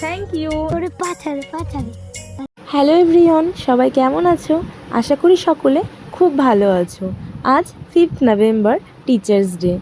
Thank you ওরে hello everyone সবাই কেমন আছো? আশা করি সকলে খুব ভালো আছো। আজ fifth November teachers day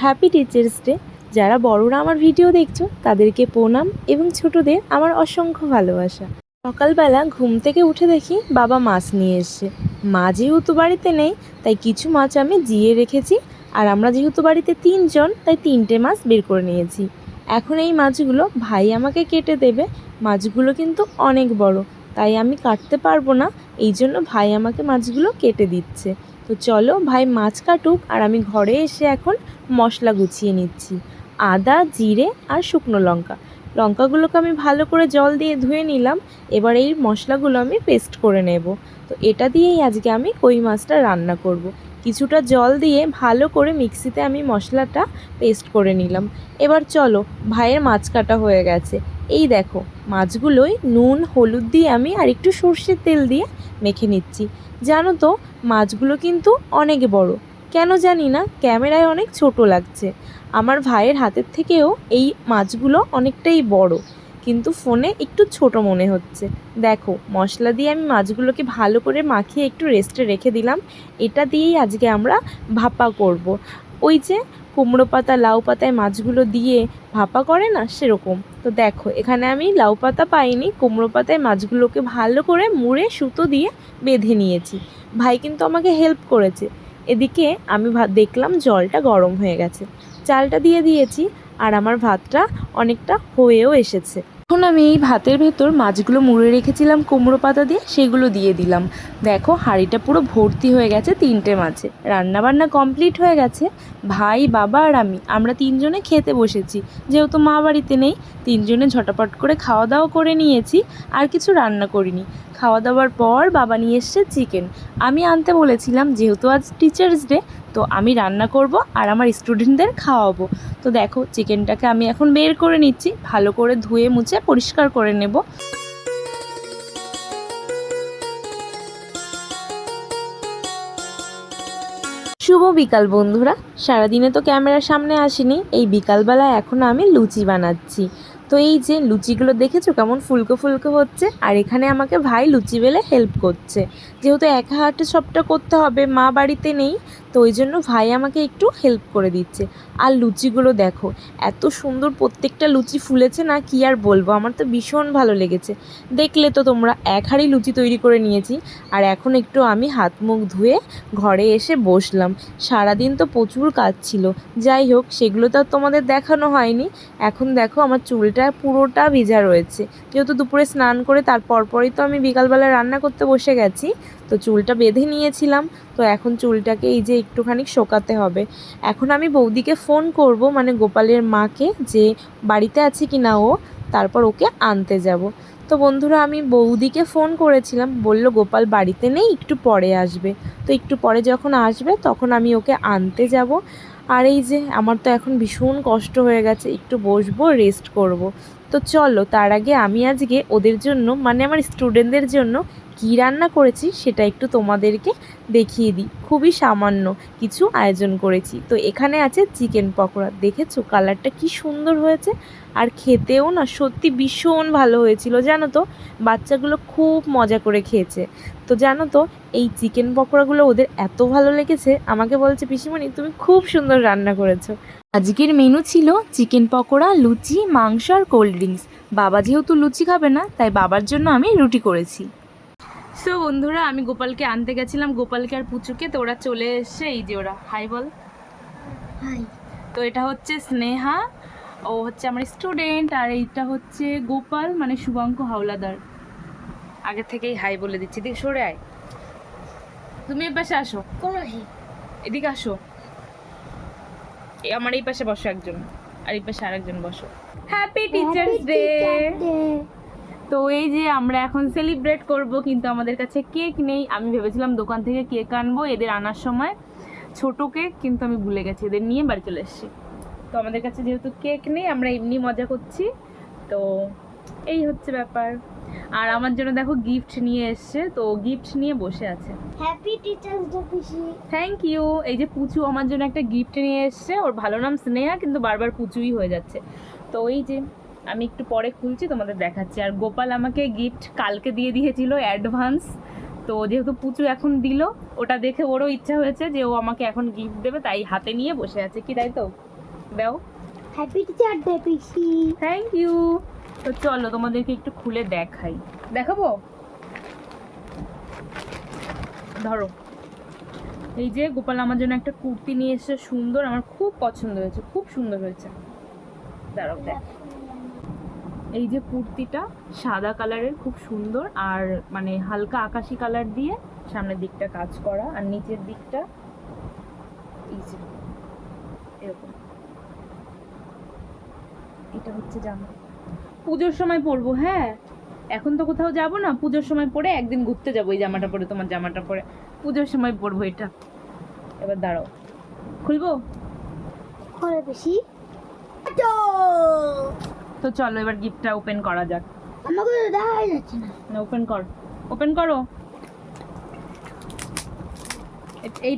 happy teachers day যারা বড়রা আমার ভিডিও দেখছ তাদেরকে প্রণাম এবং ছোটদের আমার অসংখ্য ভালোবাসা। সকালবেলা ঘুম থেকে উঠে দেখি বাবা মাছ নিয়ে এসছে। মা যেহেতু বাড়িতে নেই, তাই কিছু মাছ আমি জিয়ে রেখেছি। আর আমরা যেহেতু বাড়িতে তিনজন, তাই তিনটে মাছ বের করে নিয়েছি। এখন এই মাছগুলো ভাই আমাকে কেটে দেবে। মাছগুলো কিন্তু অনেক বড়, তাই আমি কাটতে পারব না। এই জন্য ভাই আমাকে মাছগুলো কেটে দিচ্ছে। তো চলো ভাই মাছ কাটুক, আর আমি ঘরে এসে এখন মশলা গুছিয়ে নিচ্ছি। আদা, জিরে আর শুকনো লঙ্কা। লঙ্কাগুলোকে আমি ভালো করে জল দিয়ে ধুয়ে নিলাম। এবার এই মশলাগুলো আমি পেস্ট করে নেব। তো এটা দিয়েই আজকে আমি কই মাছটা রান্না করব। কিছুটা জল দিয়ে ভালো করে মিক্সিতে আমি মশলাটা পেস্ট করে নিলাম। এবার চলো, ভাইয়ের মাছ কাটা হয়ে গেছে। এই দেখো মাছগুলোই নুন, হলুদ দিয়ে আমি আর একটু সর্ষের তেল দিয়ে মেখে নিচ্ছি। জানো তো, মাছগুলো কিন্তু অনেক বড়। কেন জানি না, ক্যামেরায় অনেক ছোট লাগছে। আমার ভাইয়ের হাতের থেকেও এই মাছগুলো অনেকটাই বড়, কিন্তু ফোনে একটু ছোট মনে হচ্ছে। দেখো, মশলা দিয়ে আমি মাছগুলোকে ভালো করে মাখিয়ে একটু রেস্টে রেখে দিলাম। এটা দিয়েই আজকে আমরা ভাপা করব। ওই যে কুমড়ো পাতা, লাউ পাতায় মাছগুলো দিয়ে ভাপা করে না, সেরকম। তো দেখো, এখানে আমি লাউ পাতা পাইনি, কুমড়ো পাতায় মাছগুলোকে ভালো করে মুড়ে সুতো দিয়ে বেঁধে নিয়েছি। ভাই কিন্তু আমাকে হেল্প করেছে। এদিকে আমি দেখলাম জলটা গরম হয়ে গেছে। চালটা দিয়ে দিয়েছি আর আমার ভাতটা অনেকটা হয়েও এসেছে। এখন আমি এই ভাতের ভেতর মাছগুলো মুড়ে রেখেছিলাম কুমড়ো পাতা দিয়ে, সেগুলো দিয়ে দিলাম। দেখো, হাঁড়িটা পুরো ভর্তি হয়ে গেছে তিনটে মাছে। রান্না বান্না কমপ্লিট হয়ে গেছে। ভাই, বাবা আর আমি, আমরা তিনজনে খেতে বসেছি। যেহেতু মা বাড়িতে নেই, তিনজনে ঝটাপট করে খাওয়া দাওয়া করে নিয়েছি, আর কিছু রান্না করিনি। খাওয়া দাওয়ার পর বাবা নিয়ে এসছে চিকেন আমি আনতে বলেছিলাম, যেহেতু আজ টিচার্স ডে তো আমি রান্না করব আর আমার স্টুডেন্টদের খাওয়াবো। তো দেখো চিকেনটাকে আমি এখন বের করে নিচ্ছি, ভালো করে ধুয়ে মুছে পরিষ্কার করে নেব। শুভ বিকাল বন্ধুরা। সারাদিনে তো ক্যামেরার সামনে আসিনি, এই বিকালবেলা এখন আমি লুচি বানাচ্ছি। তো এই যে লুচিগুলো দেখেছ কেমন ফুলকো ফুলকো হচ্ছে? আর এখানে আমাকে ভাই লুচি বেলে হেল্প করছে। যেহেতু একা হাতে সবটা করতে হবে, মা বাড়িতে নেই তো ওই জন্য ভাই আমাকে একটু হেল্প করে দিচ্ছে। আর লুচিগুলো দেখো, এত সুন্দর প্রত্যেকটা লুচি ফুলেছে না, কি আর বলব? আমার তো ভীষণ ভালো লেগেছে। দেখলে তো তোমরা, এক হাঁড়ি লুচি তৈরি করে নিয়েছি, আর এখন একটু আমি হাত মুখ ধুয়ে ঘরে এসে বসলাম। সারাদিন তো প্রচুর কাজ ছিল। যাই হোক, সেগুলো তো তোমাদের দেখানো হয়নি। এখন দেখো আমার চুলটা পুরোটা ভিজা রয়েছে। যেহেতু দুপুরে স্নান করে তারপর পরই তো আমি বিকালবেলা রান্না করতে বসে গেছি, তো চুলটা বেঁধে নিয়েছিলাম। তো এখন চুলটাকে এই যে একটুখানি শোকাতে হবে। এখন আমি বৌদিকে ফোন করব মানে গোপালের মাকে, যে বাড়িতে আছে কি না ও, তারপর ওকে আনতে যাব। তো বন্ধুরা, আমি বৌদিকে ফোন করেছিলাম, বলল, গোপাল বাড়িতে নেই, একটু পরে আসবে। তো একটু পরে যখন আসবে, তখন আমি ওকে আনতে যাব। আর এই যে, আমার তো এখন ভীষণ কষ্ট হয়ে গেছে, একটু বসবো রেস্ট করব। তো চলো, তার আগে আমি আজকে ওদের জন্য মানে আমার স্টুডেন্টদের জন্য কী রান্না করেছি সেটা একটু তোমাদেরকে দেখিয়ে দিই। খুবই সামান্য কিছু আয়োজন করেছি। তো এখানে আছে চিকেন পকোড়া। দেখেছ কালারটা কি সুন্দর হয়েছে? আর খেতেও না সত্যি ভীষণ ভালো হয়েছিল, জানো তো? বাচ্চাগুলো খুব মজা করে খেয়েছে। তো জানো তো, এই চিকেন পকোড়াগুলো ওদের এত ভালো লেগেছে, আমাকে বলছে, পিসিমণি, তুমি খুব সুন্দর রান্না করেছ। আজকের মেনু ছিল চিকেন পকোড়া লুচি মাংস আর কোল্ড ড্রিঙ্কস বাবা যেহেতু লুচি খাবে না তাই বাবার জন্য আমি রুটি করেছি। সো বন্ধুরা আমি গোপালকে আনতে গেছিলাম। গোপালকে আর পুচুকে তো ওরা চলে এসছে। এই যে ওরা হাই বল। হাই তো এটা হচ্ছে স্নেহা ও হচ্ছে আমার স্টুডেন্ট আর এইটা হচ্ছে গোপাল মানে শুভঙ্ক হাওলাদার। আগে থেকেই হাই বলে দিচ্ছি। দিক সরে আয়। তুমি এর পাশে আসো এদিকে আসো। আমার এই পাশে বসো একজন। আর এই পাশে আরেকজন বসো। হ্যাপি টিচার্স ডে তো এই যে আমরা এখন সেলিব্রেট করব কিন্তু আমাদের কাছে কেক নেই। আমি ভেবেছিলাম দোকান থেকে কেক আনব এদের আনার সময় ছোট কেক কিন্তু আমি ভুলে গেছি এদের নিয়ে বাড়ি চলে এসেছি। তো আমাদের কাছে যেহেতু কেক নেই আমরা এমনি মজা করছি। তো এই হচ্ছে ব্যাপার। আর আমার জন্য দেখো গিফট নিয়ে এসছে তো গিফট নিয়ে বসে আছে। হ্যাপি টিচার্স ডে পিসি থ্যাংক ইউ এই যে পুচু আমার জন্য একটা গিফট নিয়ে এসছে ওর ভালো নাম স্নেহা কিন্তু বারবার পুচুই হয়ে যাচ্ছে। তো এই যে আমি একটু পরে খুলছি তোমাদের দেখাচ্ছি। আর গোপাল আমাকে গিফট কালকে দিয়ে দিয়েছিল অ্যাডভান্স তো যেহেতু পুচু এখন দিল ওটা দেখে ওরও ইচ্ছা হয়েছে যে ও আমাকে এখন গিফট দেবে তাই হাতে নিয়ে বসে আছে। কি তাই তো? দাও। হ্যাপি টিচার্স ডে পিসি থ্যাংক ইউ তো চলো, তোমাদেরকে একটু খুলে দেখাই। দেখাবো? ধরো। এই যে গোপাল আমার জন্য একটা কুর্তি নিয়ে এসেছে, সুন্দর, আমার খুব পছন্দ হয়েছে, খুব সুন্দর হয়েছে। দাঁড়াও, দেখ। এই যে কুর্তিটা, সাদা কালারের, খুব সুন্দর, আর মানে হালকা আকাশি কালার দিয়ে সামনের দিকটা কাজ করা, আর নিচের দিকটা এই যে, এরকম। এটা হচ্ছে জামা। পুজোর সময় পরবো হ্যাঁ। এখন তো কোথাও যাব না পুজোর সময় পরে একদিন ঘুরতে যাব এই জামাটা পরে তোমার জামাটা পরে। পুজোর সময় পরবো এটা। এবার দাঁড়াও। খুলবো? পিসি তো। চলো এবার গিফটটা ওপেন করা যাক। আমাকে তো দেখাই যাচ্ছে না। না ওপেন কর। ওপেন করো। এই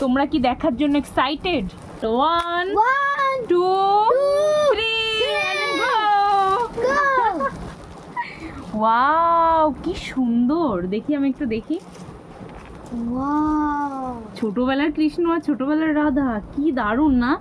তোমরা কি দেখার জন্য excited one two three wow কি সুন্দর! দেখি আমি একটু দেখি। ওয়াও ছোটবেলার কৃষ্ণ আর ছোটবেলার রাধা কি দারুণ না?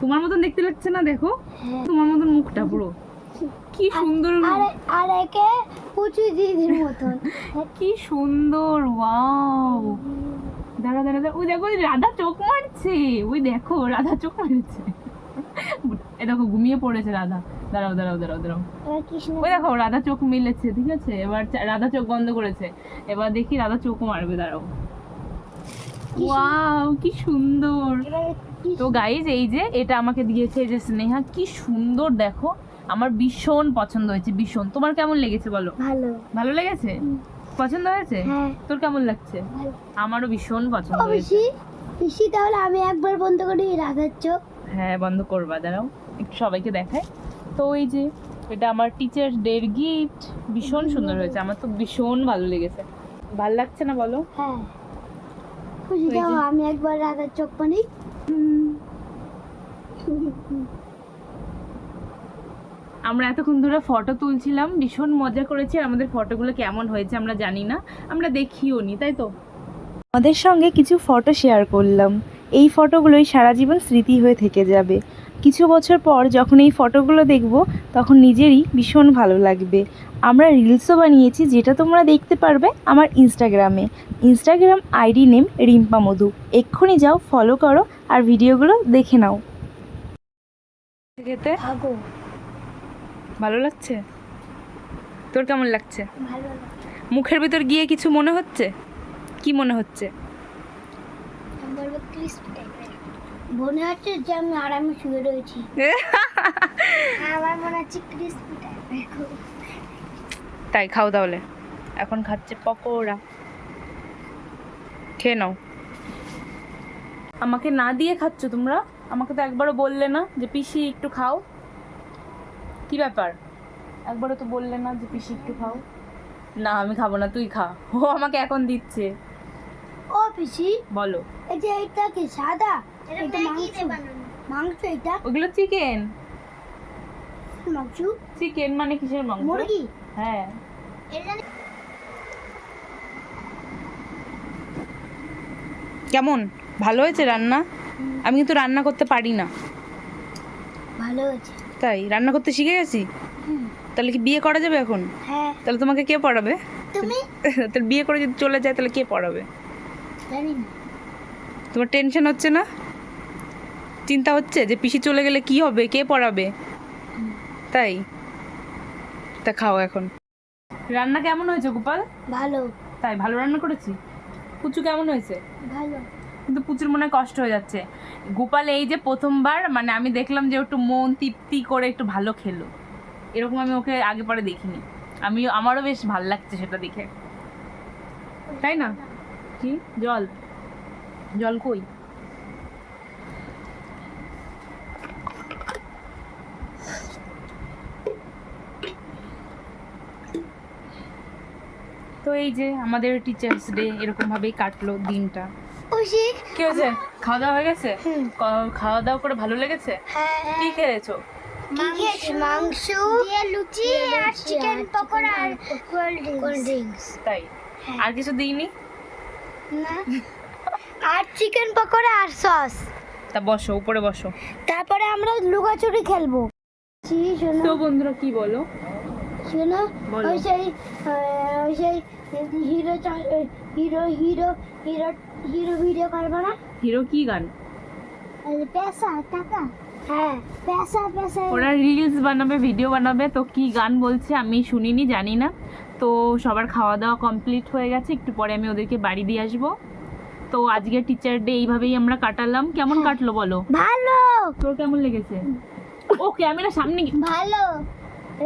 তোমার মতন দেখতে লাগছে না দেখো? হ্যাঁ। তোমার মতন মুখটা পুরো। কি সুন্দর আর আর একে পুচু দিদির মতন। কি সুন্দর ওয়াও দাঁড়া দাঁড়া দাঁড়া। ওই দেখো রাধা চোখ মারছে। ওই দেখো রাধা চোখ মারছে। এ দেখো ঘুমিয়ে পড়েছে রাধা। দাঁড়াও দাঁড়াও দাঁড়াও দাঁড়াও। ওই দেখো রাধা চোখ মিলেছে ঠিক আছে? এবার রাধা চোখ বন্ধ করেছে। এবার দেখি রাধা চোখ মারবে দাঁড়াও। ওয়াও কি সুন্দর। তো গাইজ এই যে এটা আমাকে দিয়েছে এই যে স্নেহা কি সুন্দর দেখো। আমার ভীষণ পছন্দ হয়েছে ভীষণ। তোমার কেমন লেগেছে বলো? ভালো। ভালো লেগেছে। পছন্দ হয়েছে? হ্যাঁ। তোর কেমন লাগছে? আমারও ভীষণ পছন্দ হয়েছে। পিসি? তাহলে আমি একবার বন্ধ করি রাধার চোখ হ্যাঁ বন্ধ করবা দাঁড়াও। একটু সবাইকে দেখায় তো ওই যে এটা আমার টিচার্স ডের গিফট ভীষণ সুন্দর হয়েছে। আমার তো ভীষণ ভালো লেগেছে। ভালো লাগছে না বলো? হ্যাঁ। খুশি দাও আমি একবার রাধার চোখ পানি আমরা এতক্ষণ ধরে ফটো তুলছিলাম ভীষণ মজা করেছি আর আমাদের ফটোগুলো কেমন হয়েছে আমরা জানি না আমরা দেখিও নি তাই তো? আমাদের সঙ্গে কিছু ফটো শেয়ার করলাম। এই ফটোগুলোই সারা জীবন স্মৃতি হয়ে থেকে যাবে। কিছু বছর পর যখন এই ফটোগুলো দেখব তখন নিজেরই ভীষণ ভালো লাগবে। আমরা রিলসও বানিয়েছি যেটা তোমরা দেখতে পারবে আমার ইনস্টাগ্রামে Instagram ID name Rimpa Madhu. এক্ষুনি যাও ফলো করো আর ভিডিওগুলো দেখে নাও। খেতে ভালো লাগছে? তোর কেমন লাগছে? মুখের ভিতর গিয়ে কিছু মনে হচ্ছে? কি মনে হচ্ছে? মনে হচ্ছে যে আমি আরামে শুয়ে রয়েছি। আমার মনে হচ্ছে ক্রিস্পি তাই খাও তাহলে। এখন খাচ্ছে পকোড়া। খেয়ে নাও। আমাকে না দিয়ে খাচ্ছ তোমরা? আমাকে তো একবারও বললে না যে পিসি একটু খাও। কি ব্যাপার? একবারও তো বললে না যে পিসি একটু খাও। না আমি খাব না তুই খা। ও আমাকে এখন দিচ্ছে। ও পিসি? বলো। এই যে এটা কি সাদা? এটা মাংস। মাংস এটা ওগুলো চিকেন। মাংস? চিকেন মানে কিসের মাংস? মুরগি? হ্যাঁ। কেমন? ভালো হয়েছে রান্না? আমি কিন্তু রান্না করতে পারি না। ভালো হয়েছে। তাই? রান্না করতে শিখে গেছি? তাহলে কি বিয়ে করা যাবে এখন? হ্যাঁ। তাহলে তোমাকে কে পড়াবে? তুমি? তাহলে বিয়ে করে যদি চলে যায় তাহলে কে পড়াবে? তোমার টেনশন হচ্ছে না? চিন্তা হচ্ছে যে পিসি চলে গেলে কি হবে? কে পড়াবে? তাই? তা খাও এখন। রান্না কেমন হয়েছে গোপাল? ভালো। তাই ভালো রান্না করেছি? কুচু কেমন হয়েছে? ভালো। কিন্তু প্রচুর মনে কষ্ট হয়ে যাচ্ছে। গোপাল এই যে প্রথমবার মানে আমি দেখলাম যে একটু মন তৃপ্তি করে একটু ভালো খেলো। এরকম আমি ওকে আগে পরে দেখিনি। আমি, আমারও বেশ ভালো লাগছে সেটা দেখে। তাই না? কি? জল। জল কই? তো এই যে আমাদের টিচার্স ডে এরকমভাবেই কাটলো দিনটা। কৌশিক কি হয়েছে? খাওয়া দাওয়া হয়ে গেছে? খাওয়া দাওয়া করে ভালো লেগেছে? হ্যাঁ কি খেয়েছো? মাংস। দিয়ে লুচি আর চিকেন পকোড়া আর কোল্ড ড্রিঙ্কস তাই? আর কিছু দিইনি? না। আর চিকেন পকোড়া আর সস তা বসো উপরে বসো। তারপরে আমরা লুকাচুরি খেলব। তো বন্ধুরা কি বলো? শোনো বলো। ওই সেই ওই সেই hero hero hero hero hero video করব না হিরো কি গান? পেশা টাকা। হ্যাঁ পেশা পেশা। ওরা রিলস বানাবে ভিডিও বানাবে তো কি গান বলছে আমি শুনিনি জানি না। তো সবার খাওয়া দাওয়া কমপ্লিট হয়ে গেছে একটু পরে আমি ওদেরকে বাড়ি দিয়ে আসব। তো আজকে টিচার ডে এইভাবেই আমরা কাটালাম। কেমন হ্যাঁ। কাটলো বলো? ভালো। তোর কেমন লেগেছে? ও ক্যামেরা সামনে কি- ভালো।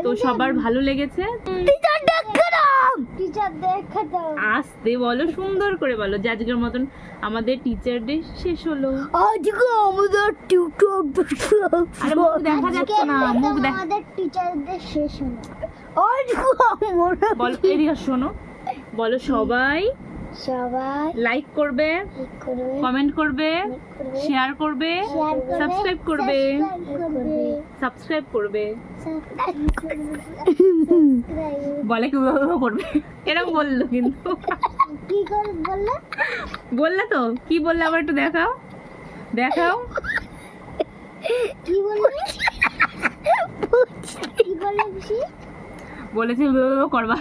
তো সবার ভালো লেগেছে? টিচার দেখে দাও টিচার দেখে দাও আসতে বলো সুন্দর করে বলো যে আজকের মতন আমাদের টিচার ডে শেষ হলো। আজকে আমাদের টিউটর আরে মুখ দেখা যাচ্ছে না মুখ দেখ আমাদের টিচারদের শেষ হলো। আজকে আমরা বলো এদিকে শোনো। বলো সবাই সবাই লাইক করবে কমেন্ট করবে শেয়ার করবে সাবস্ক্রাইব করবে সাবস্ক্রাইব করবে বলে কি করবে? এরকম বলল কিন্তু। কি বললে? বললে তো কি বললে আবার একটু দেখাও দেখাও। কি বললে? কি বললে খুশি করবা।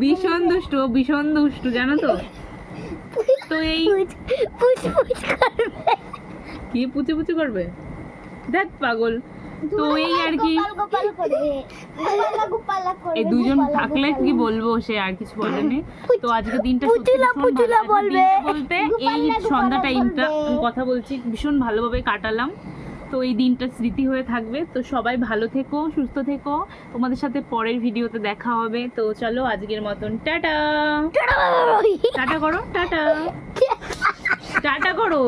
ভীষণ দুষ্টু ভীষণ দুষ্টু জানো তো? তো এই পুচ পুচ করবে। কি পুচু পুচু করবে? দেখ পাগল। তো এই আর কি এই দুজন থাকলে কি বলব? সে আর কিছু বলেনি তো আজকে দিনটা। বলতে এই সন্ধ্যা টাইমটা কথা বলছি ভীষণ ভালোভাবে কাটালাম। তো এই দিনটা স্মৃতি হয়ে থাকবে। তো সবাই ভালো থেকো সুস্থ থেকো। তোমাদের সাথে পরের ভিডিওতে দেখা হবে। তো চলো আজকের মতন টাটা! টাটা করো টাটা! টাটা করো!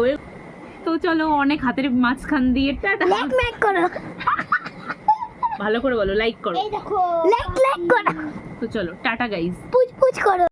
তো চলো অনেক হাতের মাঝখান দিয়ে টাটা! লেক লেক করো। ভালো করে বলো লাইক করো। লেক লেক করো। তো চলো টাটা গাইজ পুচ পুচ করো।